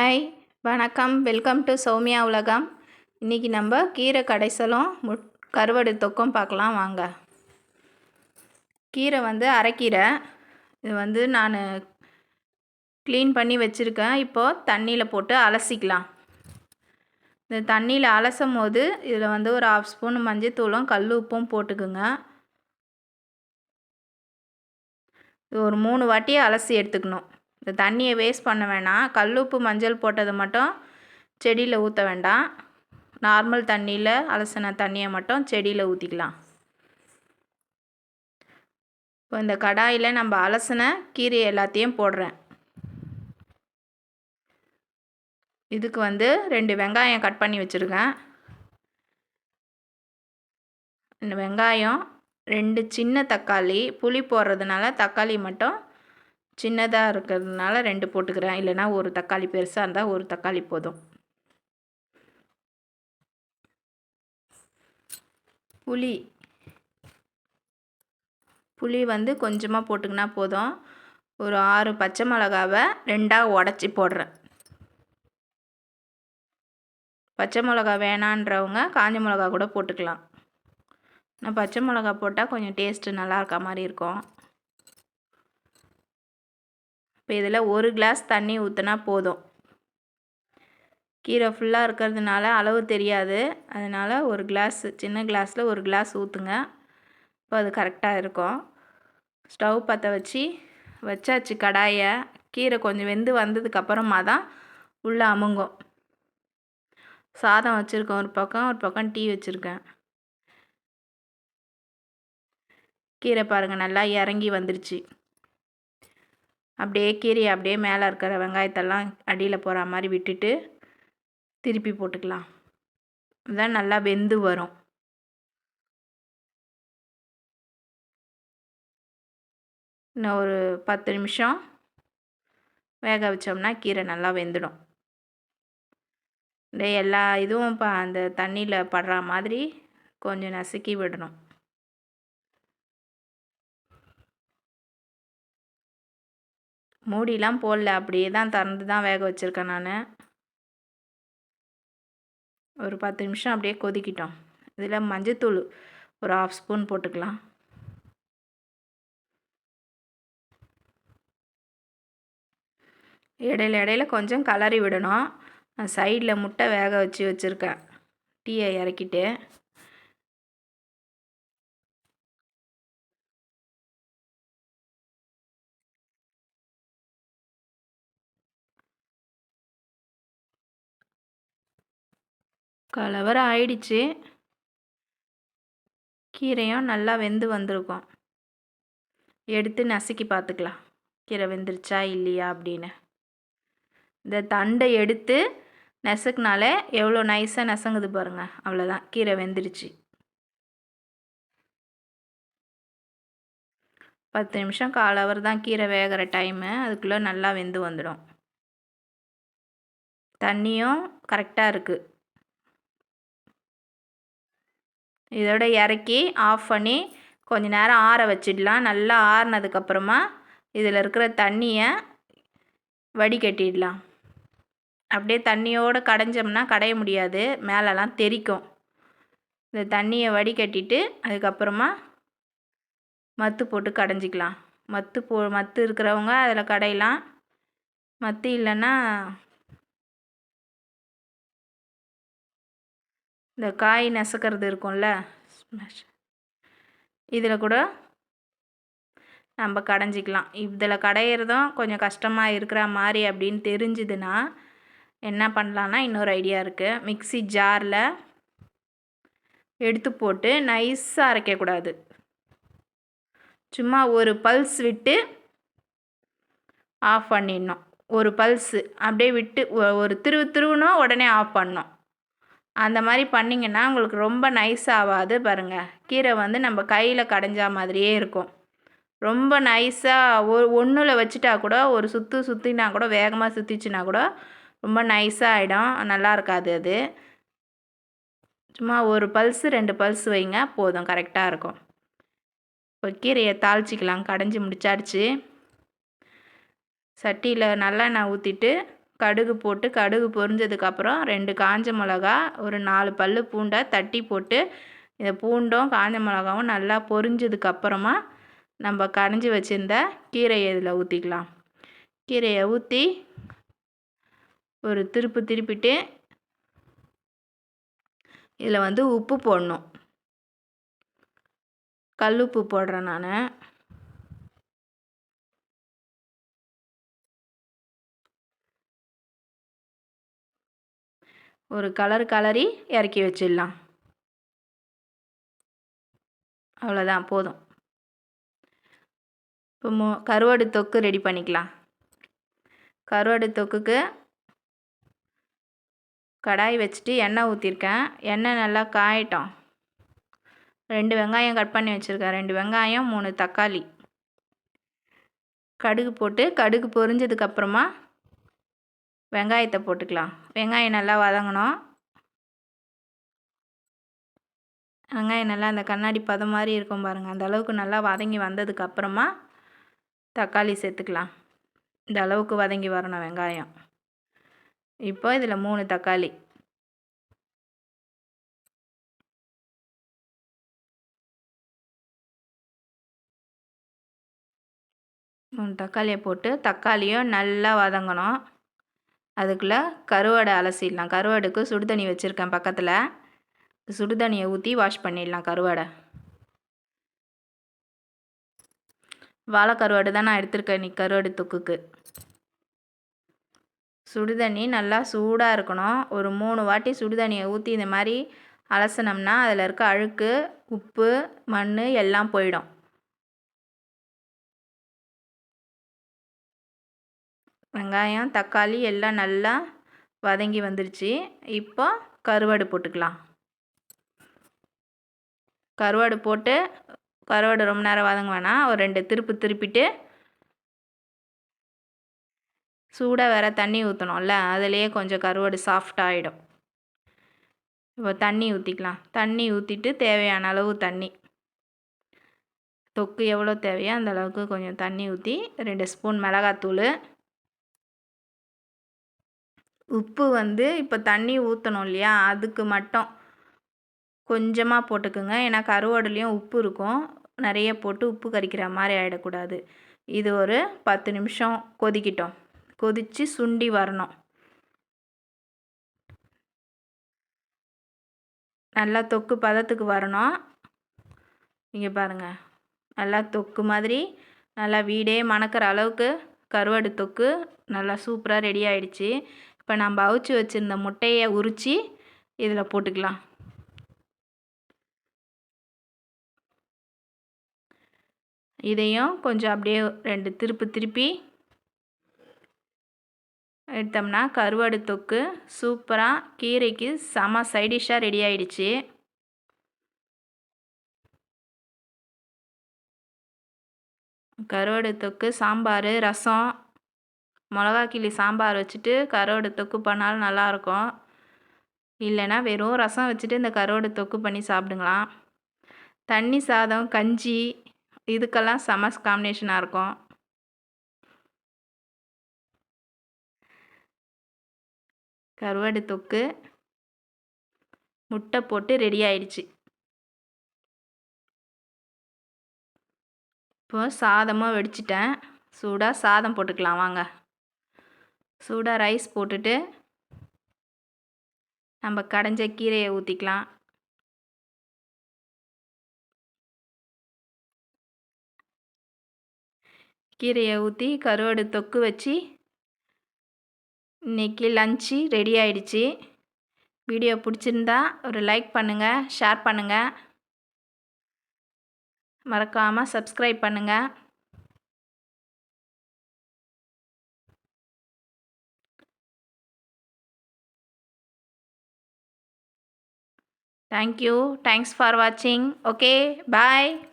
Hi வணக்கம். Welcome to Soumya உலகம். இன்றைக்கி நம்ம கீரை கடைசலும் முட் கருவாடு தொக்கும் பார்க்கலாம் வாங்க. கீரை வந்து அரைக்கீரை. இது வந்து நான் க்ளீன் பண்ணி வச்சுருக்கேன். இப்போது தண்ணியில் போட்டு அலசிக்கலாம். இந்த தண்ணியில் அலசும் போது இதில் வந்து ஒரு ஆஃப் ஸ்பூன் மஞ்சத்தூளும் கல் உப்பும் போட்டுக்குங்க. இது ஒரு மூணு வாட்டி அலசி எடுத்துக்கணும். இந்த தண்ணியை வேஸ்ட் பண்ண வேணாம். கல்லுப்பு மஞ்சள் போட்டது மட்டும் செடியில் ஊற்ற வேண்டாம். நார்மல் தண்ணியில் அலசின தண்ணியை மட்டும் செடியில் ஊற்றிக்கலாம் இப்போ இந்த கடாயில் நம்ம அலசின கீரை எல்லாத்தையும் போடுறேன். இதுக்கு வந்து ரெண்டு வெங்காயம் கட் பண்ணி வச்சுருக்கேன். இந்த வெங்காயம் ரெண்டு சின்ன தக்காளி புளி போடுறதுனால தக்காளி மட்டும் சின்னதாக இருக்கிறதுனால ரெண்டு போட்டுக்கிறேன். இல்லைனா ஒரு தக்காளி பெருசாக இருந்தால் ஒரு தக்காளி போதும். புளி. புளி வந்து கொஞ்சமாக போட்டுக்கினா போதும். ஒரு ஆறு பச்சை மிளகாவை ரெண்டாக உடச்சி போடுறேன். பச்சை மிளகா வேணான்றவங்க காஞ்ச மிளகா கூட போட்டுக்கலாம். நான் பச்சை மிளகா போட்டால் கொஞ்சம் டேஸ்ட்டு நல்லா இருக்க மாதிரி இருக்கும். இப்போ இதில் ஒரு கிளாஸ் தண்ணி ஊற்றினா போதும். கீரை ஃபுல்லாக இருக்கிறதுனால அளவு தெரியாது. அதனால் ஒரு கிளாஸ் சின்ன கிளாஸில் ஒரு கிளாஸ் ஊற்றுங்க இப்போ அது கரெக்டாக இருக்கும். ஸ்டவ் பற்ற வச்சு வச்சாச்சு கடாயை. கீரை கொஞ்சம் வெந்து வந்ததுக்கப்புறமா தான் உள்ளே அமுங்கும். சாதம் வச்சுருக்கேன் ஒரு பக்கம் ஒரு பக்கம் டீ வச்சுருக்கேன். கீரை பாருங்கள் நல்லா இறங்கி வந்துருச்சு. அப்படியே கீரையை அப்படியே மேலே இருக்கிற வெங்காயத்தெல்லாம் அடியில் போகிற மாதிரி விட்டுட்டு திருப்பி போட்டுக்கலாம். அதுதான் நல்லா வெந்து வரும். இன்னும் ஒரு பத்து நிமிஷம் வேக வச்சோம்னா கீரை நல்லா வெந்துடும். இந்த எல்லா இதுவும் இப்போ அந்த தண்ணியில் படுற மாதிரி கொஞ்சம் நசுக்கி விடணும். மூடிலாம் போடல. அப்படியே தான் திறந்து தான் வேக வச்சுருக்கேன் நான். ஒரு பத்து நிமிஷம் அப்படியே கொதிக்கிட்டோம். இதில் மஞ்சத்தூள் ஒரு ஆஃப் ஸ்பூன் போட்டுக்கலாம். இடையில இடையில கொஞ்சம் கலரி விடணும். சைடில் முட்டை வேக வச்சு வச்சுருக்கேன். டீயை இறக்கிட்டு. கலவரம் ஆயிடுச்சு. கீரையும் நல்லா வெந்து வந்திருக்கும். எடுத்து நசுக்கி பார்த்துக்கலாம். கீரை வெந்துருச்சா இல்லையா அப்படின்னு. இந்த தண்டை எடுத்து நெசக்குனாலே எவ்வளோ நைஸாக நெசங்குது பாருங்கள் அவ்வளோதான். கீரை வெந்துருச்சு. பத்து நிமிஷம் கால் அவர் தான் கீரை வேகிற டைமு அதுக்குள்ளே நல்லா வெந்து வந்துடும். தண்ணியும் கரெக்டாக இருக்குது இதோட இறக்கி ஆஃப் பண்ணி கொஞ்ச நேரம் ஆற வச்சிடலாம். நல்லா ஆறினதுக்கப்புறமா இதில் இருக்கிற தண்ணியை வடிகட்டிடலாம். அப்படியே தண்ணியோடு கடைஞ்சோம்னா கடைய முடியாது. மேலெலாம் தெறிக்கும் இந்த தண்ணியை வடிகட்டிட்டு அதுக்கப்புறமா மத்து போட்டு கடைஞ்சிக்கலாம். மத்து போ மத்து இருக்கிறவங்க அதில் கடையலாம். மத்து இல்லைன்னா இந்த காய் நசுக்கிறது இருக்கும்ல? இதில் கூட நம்ம கடைஞ்சிக்கலாம். இதில் கடையிறதும் கொஞ்சம் கஷ்டமாக இருக்கிற மாதிரி அப்படின்னு தெரிஞ்சுதுன்னா என்ன பண்ணலான்னா இன்னொரு ஐடியா இருக்குது மிக்சி ஜாரில் எடுத்து போட்டு நைஸாக அரைக்கக்கூடாது சும்மா ஒரு பல்ஸ் விட்டு ஆஃப் பண்ணிடணும். ஒரு பல்ஸு அப்படியே விட்டு ஒரு திருவு திருவுனா உடனே ஆஃப் பண்ணணும். அந்த மாதிரி பண்ணிங்கன்னா உங்களுக்கு ரொம்ப நைஸ் ஆகாது பாருங்கள் கீரை வந்து நம்ம கையில் கடைஞ்சா மாதிரியே இருக்கும். ரொம்ப நைஸாக ஒரு ஒன்றில் வச்சுட்டா கூட ஒரு சுற்று சுற்றினா கூட வேகமாக சுற்றிச்சுனா கூட ரொம்ப நைஸாக ஆகிடும் நல்லா இருக்காது அது. சும்மா ஒரு பல்ஸு ரெண்டு பல்ஸ் வைங்க போதும் கரெக்டாக இருக்கும். இப்போ கீரையை தாளிச்சிக்கலாம். கடைஞ்சி முடிச்சாடுச்சு சட்டியில் நல்லெண்ணெய் ஊற்றிட்டு கடுகு போட்டு கடுகு பொரிஞ்சதுக்கப்புறம் ரெண்டு காஞ்ச மிளகா ஒரு நாலு பல் பூண்டை தட்டி போட்டு இந்த பூண்டும் காஞ்ச மிளகாவும் நல்லா பொரிஞ்சதுக்கப்புறமா நம்ம கடைஞ்சி வச்சுருந்த கீரையை இதில் ஊற்றிக்கலாம் கீரையை ஊற்றி ஒரு திருப்பு திருப்பிட்டு இதில் வந்து உப்பு போடணும். கல் உப்பு போடுறேன் நான். ஒரு கலர் கலரி இறக்கி வச்சிடலாம். அவ்வளோதான் போதும். இப்போ மோ கருவாடு தொக்கு ரெடி பண்ணிக்கலாம். கருவாடு தொக்குக்கு கடாய் வச்சுட்டு எண்ணெய் ஊற்றிருக்கேன் எண்ணெய் நல்லா காயட்டும். ரெண்டு வெங்காயம் கட் பண்ணி வச்சுருக்கேன். ரெண்டு வெங்காயம் மூணு தக்காளி. கடுகு போட்டு கடுகு பொரிஞ்சதுக்கப்புறமா வெங்காயத்தை போட்டுக்கலாம். வெங்காயம் நல்லா வதங்கணும். வெங்காயம் நல்லா அந்த கண்ணாடி பதம் மாதிரி இருக்கும் பாருங்கள் அந்த அளவுக்கு நல்லா வதங்கி வந்ததுக்கப்புறமா தக்காளி சேர்த்துக்கலாம். இந்த அளவுக்கு வதங்கி வரணும் வெங்காயம். இப்போ இதில் மூணு தக்காளி. மூணு தக்காளியை போட்டு தக்காளியும் நல்லா வதங்கணும். அதுக்குள்ளே கருவாடை அலசிடலாம். கருவாடுக்கு சுடுதண்ணி வச்சுருக்கேன் பக்கத்தில். சுடு தண்ணியை ஊற்றி வாஷ் பண்ணிடலாம் கருவாடை. வாழை கருவாடு தான் நான் எடுத்திருக்கேன் நீ கருவாடு தொக்குக்கு. சுடுதண்ணி நல்லா சூடாக இருக்கணும். ஒரு மூணு வாட்டி சுடு தண்ணியை ஊற்றி இந்த மாதிரி அலசினோம்னா அதில் இருக்க அழுக்கு உப்பு மண் எல்லாம் போயிடும். வெங்காயம் தக்காளி எல்லாம் நல்லா வதங்கி வந்துருச்சு. இப்போ கருவாடு போட்டுக்கலாம். கருவாடு போட்டு கருவாடு ரொம்ப நேரம் வதங்க வேணாம். ஒரு ரெண்டு திருப்பு திருப்பிட்டு சூடாக வேறு தண்ணி ஊற்றணும்ல அதுலேயே கொஞ்சம் கருவாடு சாஃப்ட் ஆகிடும் இப்போ தண்ணி ஊற்றிக்கலாம் தண்ணி ஊற்றிட்டு தேவையான அளவு தண்ணி. தொக்கு எவ்வளோ தேவையோ அந்த அளவுக்கு கொஞ்சம் தண்ணி ஊற்றி ரெண்டு ஸ்பூன் மிளகாத்தூள் உப்பு வந்து இப்போ தண்ணி ஊற்றணும் இல்லையா? அதுக்கு மட்டும். கொஞ்சமாக போட்டுக்குங்க. ஏன்னா கருவாடுலேயும் உப்பு இருக்கும். நிறைய போட்டு உப்பு கறிக்கிற மாதிரி ஆகிடக்கூடாது இது ஒரு பத்து நிமிஷம் கொதிக்கிட்டோம். கொதித்து சுண்டி வரணும். நல்லா தொக்கு பதத்துக்கு வரணும். இங்கே பாருங்கள் நல்லா தொக்கு மாதிரி நல்லா வீடே மணக்கிற அளவுக்கு கருவாடு தொக்கு நல்லா சூப்பராக ரெடி ஆகிடுச்சி இப்போ நம்ம அவிச்சு வச்சுருந்த முட்டையை உரித்து இதில் போட்டுக்கலாம். இதையும் கொஞ்சம் அப்படியே ரெண்டு திருப்பு திருப்பி எடுத்தோம்னா கருவாடு தொக்கு சூப்பராக கீரைக்கு செம சைடிஷ்ஷாக ரெடி ஆயிடுச்சு. கருவாடு தொக்கு சாம்பார் ரசம் மிளகா கிள்ளி சாம்பார் வச்சுட்டு கருவாடு தொக்கு பண்ணாலும் நல்லாயிருக்கும். இல்லைன்னா வெறும் ரசம் வச்சுட்டு இந்த கருவாடு தொக்கு பண்ணி சாப்பிடுங்களாம். தண்ணி சாதம் கஞ்சி இதுக்கெல்லாம் செம காம்பினேஷனாக இருக்கும். கருவாடு தொக்கு முட்டை போட்டு ரெடி ஆயிடுச்சு. இப்போ சாதமாக வெடிச்சிட்டேன். சூடாக சாதம் போட்டுக்கலாம் வாங்க. சூடாக ரைஸ் போட்டுட்டு நம்ம கடைஞ்ச கீரையை ஊற்றிக்கலாம் கீரையை ஊற்றி கருவாடு தொக்கு வச்சு இன்றைக்கி லஞ்சு ரெடி ஆயிடுச்சு. வீடியோ பிடிச்சிருந்தா ஒரு லைக் பண்ணுங்கள் ஷேர் பண்ணுங்கள் மறக்காமல் சப்ஸ்கிரைப் பண்ணுங்கள் Thank you. Thanks for watching. Okay. Bye.